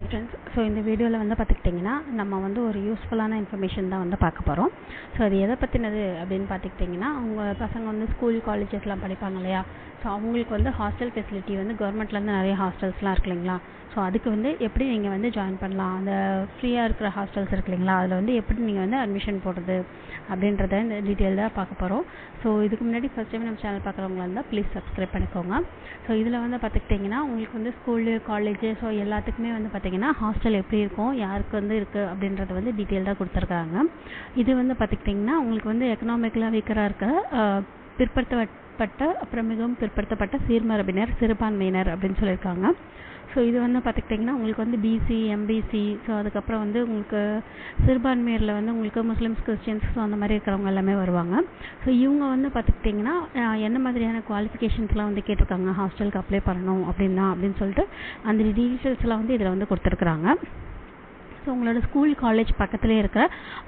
Friends so இந்த வீடியோவில் வந்து பார்த்துக்கிட்டிங்கன்னா நம்ம வந்து ஒரு யூஸ்ஃபுல்லான இன்ஃபர்மேஷன் தான் வந்து பார்க்க போகிறோம் ஸோ அது எதை பற்றினது அப்படின்னு பார்த்துக்கிட்டிங்கன்னா அவங்க பசங்க வந்து ஸ்கூல் காலேஜஸ்லாம் படிப்பாங்க இல்லையா? ஸோ அவங்களுக்கு வந்து ஹாஸ்டல் ஃபெசிலிட்டி வந்து கவர்மெண்ட்லேருந்து நிறைய ஹாஸ்டல்ஸ்லாம் இருக்கு இல்லைங்களா? ஸோ அதுக்கு வந்து எப்படி நீங்கள் வந்து ஜாயின் பண்ணலாம்? அந்த ஃப்ரீயாக இருக்கிற ஹாஸ்டல்ஸ் இருக்கு இல்லைங்களா? அதில் வந்து எப்படி நீங்கள் வந்து அட்மிஷன் போடுறது அப்படின்றத இந்த டீட்டெயில்டாக பார்க்க போகிறோம் ஸோ இதுக்கு முன்னாடி ஃபஸ்ட் டைம் நம்ம சேனல் பார்க்குறவங்களா இருந்தால் ப்ளீஸ் சப்ஸ்கிரைப் பண்ணிக்கோங்க. ஸோ இதில் வந்து பார்த்துக்கிட்டிங்கன்னா உங்களுக்கு வந்து ஸ்கூலு காலேஜு ஸோ எல்லாத்துக்குமே வந்து பார்த்திங்கன்னா ஹாஸ்டல் எப்படி இருக்கும் யாருக்கு வந்து இருக்குது அப்படின்றத வந்து டீட்டெயில்டாக கொடுத்துருக்காங்க. இது வந்து பார்த்துக்கிட்டிங்கன்னா உங்களுக்கு வந்து எக்கனாமிக்கலாக வீக்கராக இருக்க பிற்படுத்தப்பட்ட அப்புறம் மிகவும் பிற்படுத்தப்பட்ட சீர்மரபினர் சிறுபான்மையினர் அப்படின்னு சொல்லியிருக்காங்க. ஸோ இது வந்து பார்த்துக்கிட்டிங்கன்னா உங்களுக்கு வந்து பிசி எம்பிசி ஸோ அதுக்கப்புறம் வந்து உங்களுக்கு சிறுபான்மையரில் வந்து உங்களுக்கு முஸ்லீம்ஸ் கிறிஸ்டின்ஸ் ஸோ அந்த மாதிரி இருக்கிறவங்க எல்லாமே வருவாங்க. ஸோ இவங்க வந்து பார்த்துக்கிட்டிங்கன்னா என்ன மாதிரியான குவாலிஃபிகேஷன்ஸ்லாம் வந்து கேட்டிருக்காங்க? ஹாஸ்டலுக்கு அப்ளை பண்ணணும் அப்படின்னா அப்படின்னு சொல்லிட்டு அந்த டீட்டெயில்ஸ்லாம் வந்து இதில் வந்து கொடுத்துருக்குறாங்க. ஸோ உங்களோட ஸ்கூல் காலேஜ் பக்கத்துலேயே இருக்கிற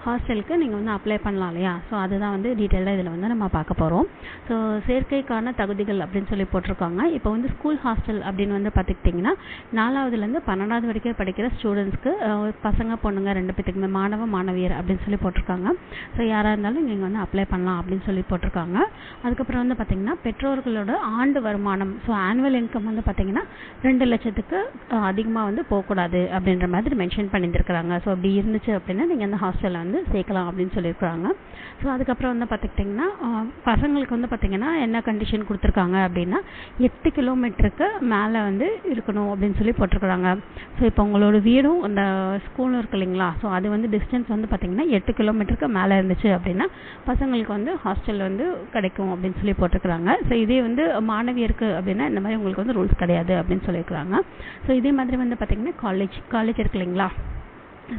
ஹாஸ்டலுக்கு நீங்கள் வந்து அப்ளை பண்ணலாம் இல்லையா? ஸோ அதுதான் வந்து டீட்டெயிலாக இதில் வந்து நம்ம பார்க்க போகிறோம் ஸோ சேர்க்கைக்கான தகுதிகள் அப்படின்னு சொல்லி போட்டிருக்காங்க. இப்போ வந்து ஸ்கூல் ஹாஸ்டல் அப்படின்னு வந்து பார்த்துக்கிட்டிங்கன்னா நாலாவதுலேருந்து பன்னெண்டாவது வரைக்கும் படிக்கிற ஸ்டூடெண்ட்ஸ்க்கு பசங்க பொண்ணுங்க ரெண்டு பேத்துக்குமே மாணவ மாணவியர் அப்படின்னு சொல்லி போட்டிருக்காங்க. ஸோ யாராக இருந்தாலும் நீங்கள் வந்து அப்ளை பண்ணலாம் அப்படின்னு சொல்லி போட்டிருக்காங்க. அதுக்கப்புறம் வந்து பார்த்திங்கன்னா பெற்றோர்களோட ஆண்டு வருமானம் ஸோ ஆனுவல் இன்கம் வந்து பார்த்திங்கன்னா ரெண்டு லட்சத்துக்கு அதிகமாக வந்து போகக்கூடாது அப்படின்ற மாதிரி மென்ஷன் பண்ணியிருந்திருக்காங்க. ஸோ அப்படி இருந்துச்சு அப்படின்னா நீங்கள் அந்த ஹாஸ்டலில் வந்து சேர்க்கலாம் அப்படின்னு சொல்லியிருக்கிறாங்க. ஸோ அதுக்கப்புறம் வந்து பார்த்துக்கிட்டிங்கன்னா பசங்களுக்கு வந்து பார்த்திங்கன்னா என்ன கண்டிஷன் கொடுத்துருக்காங்க அப்படின்னா எட்டு கிலோமீட்டருக்கு மேலே வந்து இருக்கணும் அப்படின்னு சொல்லி போட்டிருக்கிறாங்க. ஸோ இப்போ உங்களோட வீடும் அந்த ஸ்கூலும் இருக்கு இல்லைங்களா? ஸோ அது வந்து டிஸ்டன்ஸ் வந்து பார்த்திங்கன்னா எட்டு கிலோமீட்டருக்கு மேலே இருந்துச்சு அப்படின்னா பசங்களுக்கு வந்து ஹாஸ்டல் வந்து கிடைக்கும் அப்படின்னு சொல்லி போட்டிருக்கிறாங்க. ஸோ இதே வந்து மாணவியருக்கு அப்படின்னா இந்த மாதிரி உங்களுக்கு வந்து ரூல்ஸ் கிடையாது அப்படின்னு சொல்லியிருக்கிறாங்க. ஸோ இதே மாதிரி வந்து பார்த்திங்கன்னா காலேஜ் காலேஜ் இருக்கு இல்லைங்களா?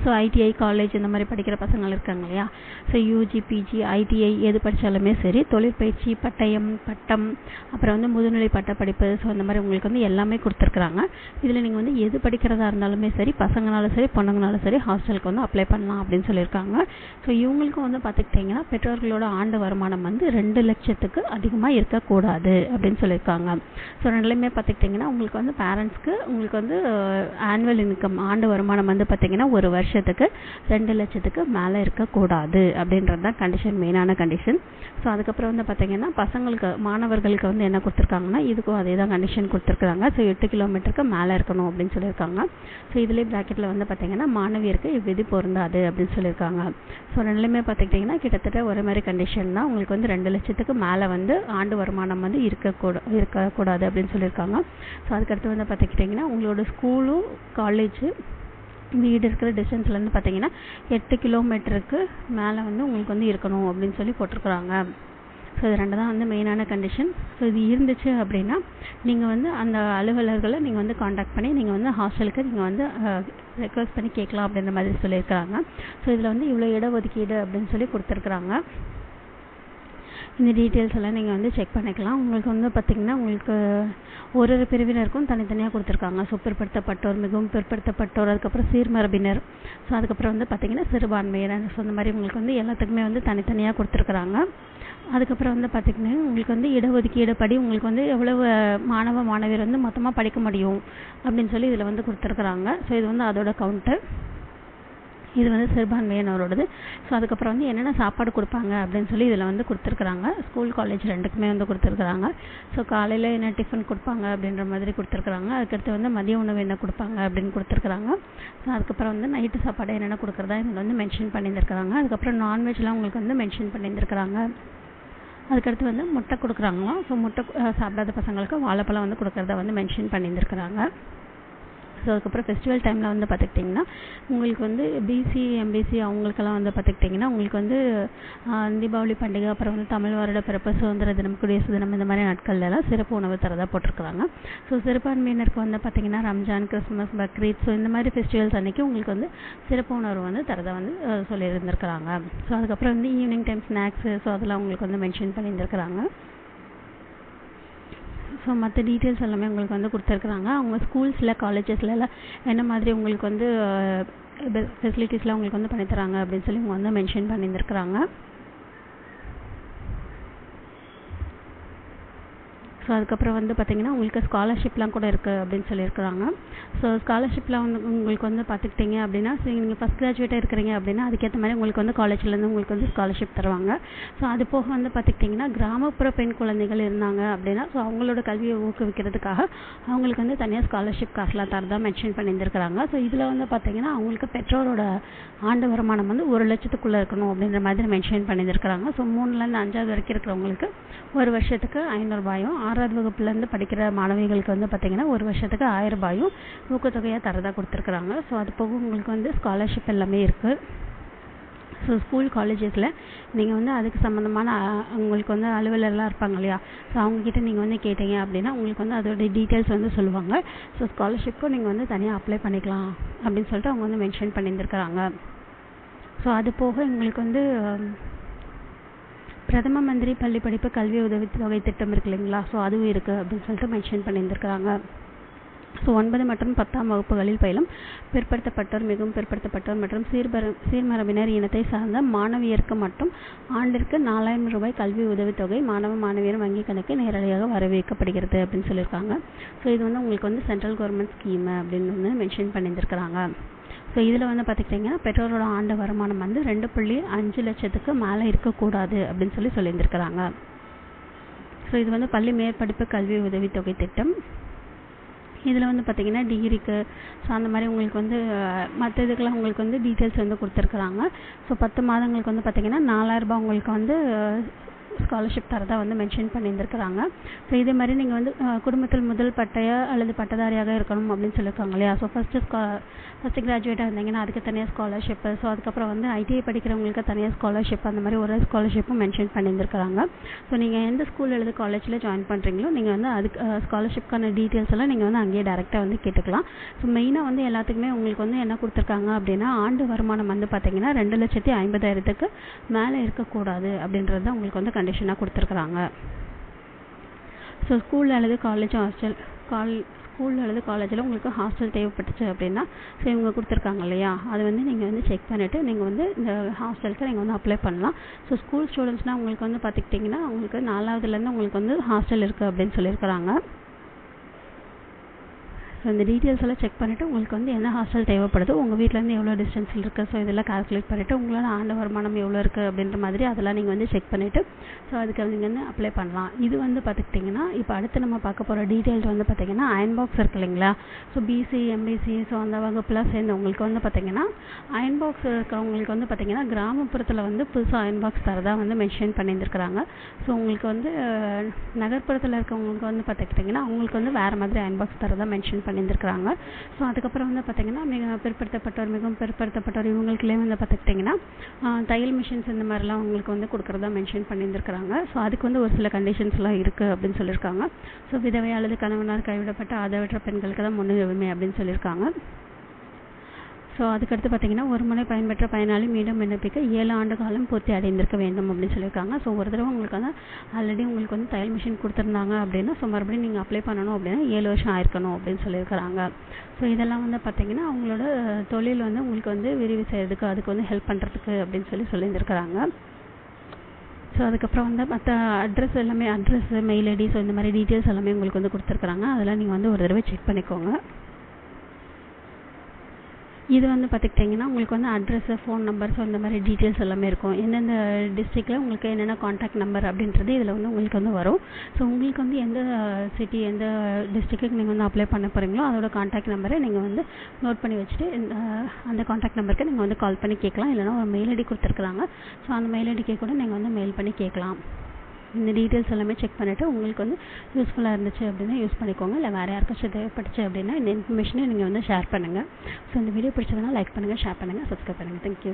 ஸோ ஐடிஐ காலேஜ் இந்த மாதிரி படிக்கிற பசங்க இருக்காங்க இல்லையா? ஸோ யூஜி பிஜி ஐடிஐ எது படித்தாலுமே சரி தொழிற்பயிற்சி பட்டயம் பட்டம் அப்புறம் வந்து முதுநிலை பட்ட படிப்பு ஸோ அந்த மாதிரி உங்களுக்கு வந்து எல்லாமே கொடுத்துருக்குறாங்க. இதில் நீங்கள் வந்து எது படிக்கிறதா இருந்தாலுமே சரி பசங்கனாலும் சரி பொண்ணுங்கனாலும் சரி ஹாஸ்டலுக்கு வந்து அப்ளை பண்ணலாம் அப்படின்னு சொல்லியிருக்காங்க. ஸோ இவங்களுக்கும் வந்து பார்த்துக்கிட்டிங்கன்னா பெற்றோர்களோட ஆண்டு வருமானம் வந்து ரெண்டு லட்சத்துக்கு அதிகமாக இருக்கக்கூடாது அப்படின்னு சொல்லியிருக்காங்க. ஸோ ரெண்டுலேயுமே பார்த்துக்கிட்டிங்கன்னா உங்களுக்கு வந்து பேரண்ட்ஸ்க்கு உங்களுக்கு வந்து ஆனுவல் இன்கம் ஆண்டு வருமானம் வந்து பார்த்திங்கன்னா ஒரு வருஷத்துக்கு ரெண்டு லட்சத்துக்கு மேலே இருக்கக்கூடாது அப்படின்றது தான் கண்டிஷன் மெயினான கண்டிஷன் ஸோ அதுக்கப்புறம் வந்து பார்த்திங்கன்னா பசங்களுக்கு மாணவர்களுக்கு வந்து என்ன கொடுத்துருக்காங்கன்னா இதுக்கும் அதே தான் கண்டிஷன் கொடுத்துருக்குறாங்க. ஸோ எட்டு கிலோமீட்டருக்கு மேலே இருக்கணும் அப்படின்னு சொல்லியிருக்காங்க. ஸோ இதுலேயே ப்ராக்கெட்டில் வந்து பார்த்திங்கன்னா மாணவியருக்கு இவ்விதி பொருந்தாது அப்படின்னு சொல்லியிருக்காங்க. ஸோ ரெண்டுலேயுமே பார்த்துக்கிட்டிங்கன்னா கிட்டத்தட்ட ஒரே மாதிரி கண்டிஷன் தான். உங்களுக்கு வந்து ரெண்டு லட்சத்துக்கு மேலே வந்து ஆண்டு வருமானம் வந்து இருக்கக்கூட இருக்கக்கூடாது அப்படின்னு சொல்லியிருக்காங்க. ஸோ அதுக்கடுத்து வந்து பார்த்துக்கிட்டிங்கன்னா உங்களோட ஸ்கூலும் காலேஜு வீடு இருக்கிற டிஸ்டன்ஸ்லேருந்து பார்த்தீங்கன்னா எட்டு கிலோமீட்டருக்கு மேலே வந்து உங்களுக்கு வந்து இருக்கணும் அப்படின்னு சொல்லி போட்டிருக்குறாங்க. ஸோ இது ரெண்டு தான் வந்து மெயினான கண்டிஷன் ஸோ இது இருந்துச்சு அப்படின்னா நீங்கள் வந்து அந்த அலுவலர்களை நீங்கள் வந்து காண்டாக்ட் பண்ணி நீங்கள் வந்து ஹாஸ்டலுக்கு நீங்கள் வந்து ரெக்வஸ்ட் பண்ணி கேட்கலாம் அப்படின்ற மாதிரி சொல்லியிருக்கிறாங்க. ஸோ இதில் வந்து இவ்வளோ இடஒதுக்கீடு அப்படின்னு சொல்லி கொடுத்துருக்குறாங்க. இந்த டீட்டெயில்ஸ் எல்லாம் நீங்கள் வந்து செக் பண்ணிக்கலாம். உங்களுக்கு வந்து பார்த்திங்கன்னா உங்களுக்கு ஒரு ஒரு பிரிவினருக்கும் தனித்தனியாக கொடுத்துருக்காங்க. ஸோ பிற்படுத்தப்பட்டோர் மிகவும் பிற்படுத்தப்பட்டோர் அதுக்கப்புறம் சீர்மரபினர். ஸோ அதுக்கப்புறம் வந்து பார்த்திங்கன்னா சிறுபான்மையினர். ஸோ இந்த மாதிரி உங்களுக்கு வந்து எல்லாத்துக்குமே வந்து தனித்தனியாக கொடுத்துருக்குறாங்க. அதுக்கப்புறம் வந்து பார்த்திங்கன்னா உங்களுக்கு வந்து இடஒதுக்கீடு படி உங்களுக்கு வந்து எவ்வளவு மாணவ மாணவியர் வந்து மொத்தமாக படிக்க முடியும் அப்படின்னு சொல்லி இதில் வந்து கொடுத்துருக்குறாங்க. ஸோ இது வந்து அதோட கவுண்ட்டு இது வந்து சிறுபான்மையினரோடது. ஸோ அதுக்கப்புறம் வந்து என்னென்ன சாப்பாடு கொடுப்பாங்க அப்படின்னு சொல்லி இதில் வந்து கொடுத்துருக்குறாங்க. ஸ்கூல் காலேஜ் ரெண்டுக்குமே வந்து கொடுத்துருக்குறாங்க. ஸோ காலையில் என்ன டிஃபன் கொடுப்பாங்க அப்படின்ற மாதிரி கொடுத்துருக்குறாங்க. அதுக்கடுத்து வந்து மதிய உணவு என்ன கொடுப்பாங்க அப்படின்னு கொடுத்துருக்குறாங்க. ஸோ அதுக்கப்புறம் வந்து நைட்டு சாப்பாடு என்னென்ன கொடுக்குறதா இதில் வந்து மென்ஷன் பண்ணியிருந்துருக்குறாங்க. அதுக்கப்புறம் நான்வெஜ்லாம் உங்களுக்கு வந்து மென்ஷன் பண்ணியிருந்துருக்குறாங்க. அதுக்கடுத்து வந்து முட்டை கொடுக்குறாங்களாம். ஸோ முட்டை சாப்பிடாத பசங்களுக்கு வாழைப்பழம் வந்து கொடுக்குறத வந்து மென்ஷன் பண்ணியிருந்துருக்குறாங்க. ஸோ அதுக்கப்புறம் ஃபெஸ்டிவல் டைமில் வந்து பார்த்துக்கிட்டிங்கன்னா உங்களுக்கு வந்து பிசி எம்பிசி அவங்களுக்கெல்லாம் வந்து பார்த்துக்கிட்டிங்கன்னா உங்களுக்கு வந்து தீபாவளி பண்டிகை அப்புறம் வந்து தமிழ் வருட பிறப்பு சுதந்திர தினம் குடியரசு தினம் இந்த மாதிரி நாட்கள்லாம் சிறப்பு உணவு தரதாக போட்டிருக்கிறாங்க. ஸோ சிறுபான்மையினருக்கு வந்து பார்த்திங்கன்னா ரம்ஜான் கிறிஸ்மஸ் பக்ரீத் ஸோ இந்த மாதிரி ஃபெஸ்டிவல்ஸ் அன்றைக்கி உங்களுக்கு வந்து சிறப்பு உணவு வந்து தரதாக வந்து சொல்லியிருந்திருக்கிறாங்க. ஸோ அதுக்கப்புறம் வந்து ஈவினிங் டைம் ஸ்நாக்ஸு ஸோ அதெல்லாம் உங்களுக்கு வந்து மென்ஷன் பண்ணியிருந்திருக்கிறாங்க. ஸோ மற்ற டீட்டெயில்ஸ் எல்லாமே உங்களுக்கு வந்து கொடுத்துருக்குறாங்க. அவங்க ஸ்கூல்ஸில் காலேஜஸில் எல்லாம் என்ன மாதிரி உங்களுக்கு வந்து uh, ஃபெசிலிட்டிஸ்லாம் உங்களுக்கு வந்து பண்ணித்தராங்க அப்படின்னு சொல்லி இவங்க வந்து மென்ஷன் பண்ணியிருந்துருக்குறாங்க. ஸோ அதுக்கப்புறம் வந்து பார்த்தீங்கன்னா உங்களுக்கு ஸ்காலர்ஷிப்லாம் கூட இருக்குது அப்படின்னு சொல்லியிருக்கிறாங்க. ஸோ ஸ்காலர்ஷிப்லாம் வந்து உங்களுக்கு வந்து பார்த்துக்கிட்டிங்க அப்படின்னா சரி நீங்கள் ஃபஸ்ட் கிராஜுவேட்டாக இருக்கிறீங்க அப்படின்னா அதுக்கேற்ற மாதிரி உங்களுக்கு வந்து காலேஜ்லேருந்து உங்களுக்கு வந்து ஸ்காலர்ஷிப் தருவாங்க. ஸோ அது போக வந்து பார்த்துக்கிட்டிங்கன்னா கிராமப்புற பெண் குழந்தைகள் இருந்தாங்க அப்படின்னா ஸோ அவங்களோட கல்வியை ஊக்குவிக்கிறதுக்காக அவங்களுக்கு வந்து தனியாக ஸ்காலர்ஷிப் காசுலாம் தரதா மென்ஷன் பண்ணியிருந்திருக்கிறாங்க. ஸோ இதில் வந்து பார்த்தீங்கன்னா அவங்களுக்கு பெற்றோரோட ஆண்டு வருமானம் வந்து ஒரு லட்சத்துக்குள்ளே இருக்கணும் அப்படின்ற மாதிரி மென்ஷன் பண்ணியிருக்கிறாங்க ஸோ மூணுலேருந்து அஞ்சாவது வரைக்கும் இருக்கிறவங்களுக்கு ஒரு வருஷத்துக்கு ஐநூறுபாயும் ஆறாவது வகுப்புலேருந்து படிக்கிற மாணவிகளுக்கு வந்து பார்த்திங்கன்னா ஒரு வருஷத்துக்கு ஆயிரம் ரூபாயும் ஊக்கத்தொகையாக தரதாக கொடுத்துருக்குறாங்க. ஸோ அது போக உங்களுக்கு வந்து ஸ்காலர்ஷிப் எல்லாமே இருக்குது ஸோ ஸ்கூல் காலேஜஸில் நீங்கள் வந்து அதுக்கு சம்மந்தமான உங்களுக்கு வந்து அலுவலர்லாம் இருப்பாங்க இல்லையா? ஸோ அவங்கக்கிட்ட நீங்கள் வந்து கேட்டீங்க அப்படின்னா உங்களுக்கு வந்து அதோட டீட்டெயில்ஸ் வந்து சொல்லுவாங்க. ஸோ ஸ்காலர்ஷிப்க்கும் நீங்கள் வந்து தனியாக அப்ளை பண்ணிக்கலாம் அப்படின்னு சொல்லிட்டு அவங்க வந்து மென்ஷன் பண்ணியிருந்துருக்குறாங்க. ஸோ அது போக உங்களுக்கு வந்து பிரதம மந்திரி பள்ளி படிப்பு கல்வி உதவித்தொகை திட்டம் இருக்கு இல்லைங்களா? ஸோ அதுவும் இருக்குது அப்படின்னு சொல்லிட்டு மென்ஷன் பண்ணியிருந்துருக்குறாங்க ஸோ ஒன்பது மற்றும் பத்தாம் வகுப்புகளில் பயிலும் பிற்படுத்தப்பட்டோர் மிகவும் பிற்படுத்தப்பட்டோர் மற்றும் சீர்பர சீர்மரபினர் இனத்தை சார்ந்த மாணவியருக்கு மட்டும் ஆண்டிற்கு நாலாயிரம் ரூபாய் கல்வி உதவித்தொகை மாணவ மாணவியர் வங்கி கணக்கு நேரடியாக வரவேற்கப்படுகிறது அப்படின்னு சொல்லியிருக்காங்க. ஸோ இது வந்து உங்களுக்கு வந்து சென்ட்ரல் கவர்மெண்ட் ஸ்கீம் அப்படின்னு வந்து மென்ஷன் பண்ணியிருந்திருக்கிறாங்க. ஸோ இதில் வந்து பார்த்துக்கிட்டிங்கன்னா பெற்றோரோட ஆண்டு வருமானம் வந்து ரெண்டு புள்ளி அஞ்சு லட்சத்துக்கு மேலே இருக்கக்கூடாது அப்படின்னு சொல்லி சொல்லியிருந்திருக்கிறாங்க. ஸோ இது வந்து பள்ளி மேற்படிப்பு கல்வி உதவித்தொகை திட்டம். இதில் வந்து பார்த்திங்கன்னா டிகிரிக்கு ஸோ அந்த மாதிரி உங்களுக்கு வந்து மற்ற இதுக்கெல்லாம் உங்களுக்கு வந்து டீட்டெயில்ஸ் வந்து கொடுத்துருக்குறாங்க. ஸோ பத்து மாதங்களுக்கு வந்து பார்த்திங்கன்னா நாலாயிரரூபா உங்களுக்கு வந்து ஸ்காலர்ஷிப் தரதா வந்து மென்ஷன் பண்ணியிருந்துருக்குறாங்க. ஸோ இதே மாதிரி நீங்கள் வந்து குடும்பத்தில் முதல் பட்டய அல்லது பட்டதாரியாக இருக்கணும் அப்படின்னு சொல்லியிருக்காங்க இல்லையா? ஸோ ஃபஸ்ட்டு ஸ்கா ஃபஸ்ட்டு கிராஜுவேட்டாக இருந்தீங்கன்னா அதுக்கு தனியாக ஸ்காலர்ஷிப்பு ஸோ அதுக்கப்புறம் வந்து ஐடிஐ படிக்கிறவங்களுக்கு தனியாக ஸ்காலர்ஷிப் அந்த மாதிரி ஒரு ஸ்காலர்ஷிப்பும் மென்ஷன் பண்ணியிருந்துருக்குறாங்க. ஸோ நீங்கள் எந்த ஸ்கூல் எழுது காலேஜில் ஜாயின் பண்ணுறீங்களோ நீங்கள் வந்து அதுக்கு ஸ்காலர்ஷிப்க்கான டீட்டெயில்ஸ் எல்லாம் நீங்கள் வந்து அங்கேயே டேரெக்டாக வந்து கேட்டுக்கலாம். ஸோ மெயினாக வந்து எல்லாத்துக்குமே உங்களுக்கு வந்து என்ன கொடுத்துருக்காங்க அப்படின்னா ஆண்டு வருமானம் வந்து பார்த்தீங்கன்னா ரெண்டு லட்சத்தி ஐம்பதாயிரத்துக்கு மேலே இருக்கக்கூடாது அப்படின்றது தான் உங்களுக்கு வந்து கண்டிஷனாக கொடுத்துருக்குறாங்க. ஸோ ஸ்கூல் அல்லது காலேஜ் ஹாஸ்டல் கால் ஸ்கூல் அல்லது காலேஜில் உங்களுக்கு ஹாஸ்டல் தேவைப்பட்டுச்சு அப்படின்னா ஸோ இவங்க கொடுத்துருக்காங்க இல்லையா? அது வந்து நீங்கள் வந்து செக் பண்ணிவிட்டு நீங்கள் வந்து இந்த ஹாஸ்டலுக்கு நீங்கள் வந்து அப்ளை பண்ணலாம். ஸோ ஸ்கூல் ஸ்டூடெண்ட்ஸ்னால் உங்களுக்கு வந்து பார்த்துக்கிட்டிங்கன்னா உங்களுக்கு நாலாவதுலேருந்து உங்களுக்கு வந்து ஹாஸ்டல் இருக்குது அப்படின்னு சொல்லியிருக்கிறாங்க. ஸோ இந்த டீட்டெயில்ஸ் எல்லாம் செக் பண்ணிவிட்டு உங்களுக்கு வந்து என்ன ஹாஸ்டல் தேவைப்படுதோ உங்கள் வீட்டிலேருந்து எவ்வளோ டிஸ்டன்ஸில் இருக்குது ஸோ இதெல்லாம் கால்குலேட் பண்ணிவிட்டு உங்களோட ஆண்டு வருமானம் எவ்வளோ இருக்குது அப்படின்ற மாதிரி அதெல்லாம் நீங்கள் வந்து செக் பண்ணிவிட்டு ஸோ அதுக்கு நீங்கள் வந்து அப்ளை பண்ணலாம். இது வந்து பார்த்துக்கிட்டிங்கன்னா இப்போ அடுத்து நம்ம பார்க்க போகிற டீட்டெயில்ஸ் வந்து பார்த்திங்கன்னா அயன் பாக்ஸ் இருக்கு இல்லைங்களா? ஸோ பிசி எம்பிசி ஸோ அந்த வகுப்புலாம் சேர்ந்தவங்களுக்கு வந்து பார்த்திங்கன்னா அயன் பாக்ஸ் இருக்கிறவங்களுக்கு வந்து பார்த்திங்கன்னா கிராமப்புறத்தில் வந்து புதுசாக அயன் பாக்ஸ் தரதா வந்து மென்ஷன் பண்ணியிருந்துருக்குறாங்க. ஸோ உங்களுக்கு வந்து நகர்ப்புறத்தில் இருக்கவங்களுக்கு வந்து பார்த்துக்கிட்டிங்கன்னா அவங்களுக்கு வந்து வேறு மாதிரி அயன் பாக்ஸ் தரதான் மென்ஷன் பண்ணியிருந்துருக்குறாங்க. ஸோ அதுக்கப்புறம் வந்து பார்த்திங்கன்னா மிக பிற்படுத்தப்பட்டோர் மிகவும் பிற்படுத்தப்பட்டோர் இவங்களுக்குள்ளே வந்து பார்த்துக்கிட்டிங்கன்னா தையல் மிஷின்ஸ் இந்த மாதிரிலாம் அவங்களுக்கு வந்து கொடுக்குறதா மென்ஷன் பண்ணியிருந்துருக்குறாங்க. ஸோ அதுக்கு வந்து ஒரு சில கண்டிஷன்ஸ்லாம் இருக்குது அப்படின்னு சொல்லியிருக்காங்க. ஸோ விதவை அல்லது கணவனார் கைவிடப்பட்ட ஆதரவற்ற பெண்களுக்கு தான் முன்னுரிமை அப்படின்னு சொல்லியிருக்காங்க. ஸோ அதுக்கடுத்து பார்த்தீங்கன்னா ஒரு முறை பயன்பெற்ற பயனாளி மீண்டும் விண்ணப்பிக்க ஏழு ஆண்டு காலம் பூர்த்தி அடைந்திருக்க வேண்டும் அப்படின்னு சொல்லியிருக்காங்க. ஸோ ஒரு தடவை உங்களுக்கு வந்து ஆல்ரெடி உங்களுக்கு வந்து தையல் மிஷின் கொடுத்துருந்தாங்க அப்படின்னா ஸோ மறுபடியும் நீங்கள் அப்ளை பண்ணணும் அப்படின்னா ஏழு வருஷம் ஆயிருக்கணும் அப்படின்னு சொல்லியிருக்கிறாங்க. ஸோ இதெல்லாம் வந்து பார்த்தீங்கன்னா அவங்களோட தொழில் வந்து உங்களுக்கு வந்து விரிவு செய்கிறதுக்கு அதுக்கு வந்து ஹெல்ப் பண்ணுறதுக்கு அப்படின்னு சொல்லி சொல்லியிருந்துருக்குறாங்க. ஸோ அதுக்கப்புறம் வந்து மற்ற அட்ரஸ் எல்லாமே அட்ரஸ் மெயில் ஐடி ஸோ இந்த மாதிரி டீட்டெயில்ஸ் எல்லாமே உங்களுக்கு வந்து கொடுத்துருக்குறாங்க. அதெல்லாம் நீங்கள் வந்து ஒரு தடவை செக் பண்ணிக்கோங்க. இது வந்து பார்த்துக்கிட்டிங்கன்னா உங்களுக்கு வந்து அட்ரஸு ஃபோன் நம்பர் ஸோ இந்த மாதிரி டீட்டெயில்ஸ் எல்லாமே இருக்கும். எந்தெந்த டிஸ்ட்ரிக்டில் உங்களுக்கு என்னென்ன காண்டாக்ட் நம்பர் அப்படின்றது இதில் வந்து உங்களுக்கு வந்து வரும். ஸோ உங்களுக்கு வந்து எந்த சிட்டி எந்த டிஸ்ட்ரிக்ட்டுக்கு நீங்கள் வந்து அப்ளை பண்ண போகிறீங்களோ அதோட காண்டாக்ட் நம்பரை நீங்கள் வந்து நோட் பண்ணி வச்சுட்டு இந்த அந்த காண்டாக்ட் நம்பருக்கு நீங்கள் வந்து கால் பண்ணி கேட்கலாம். இல்லைனா ஒரு மெயில் ஐடி கொடுத்துருக்குறாங்க. ஸோ அந்த மெயில் ஐடிக்கே கூட நீங்கள் வந்து மெயில் பண்ணி கேட்கலாம். இந்த டீட்டெயில்ஸ் எல்லாமே செக் பண்ணிவிட்டு உங்களுக்கு வந்து யூஸ்ஃபுல்லாக இருந்துச்சு அப்படின்னா யூஸ் பண்ணிக்கோங்க. இல்லை வேறு யாருக்காச்சும் தேவைப்பட்டுச்சு அப்படின்னா இந்த இன்ஃபர்மேஷனை நீங்கள் வந்து ஷேர் பண்ணுங்கள் ஸோ இந்த வீடியோ பிடிச்சதுனா லைக் பண்ணுங்கள் ஷேர் பண்ணுங்கள் சப்ஸ்கிரைப் பண்ணுங்கள் தேங்க்யூ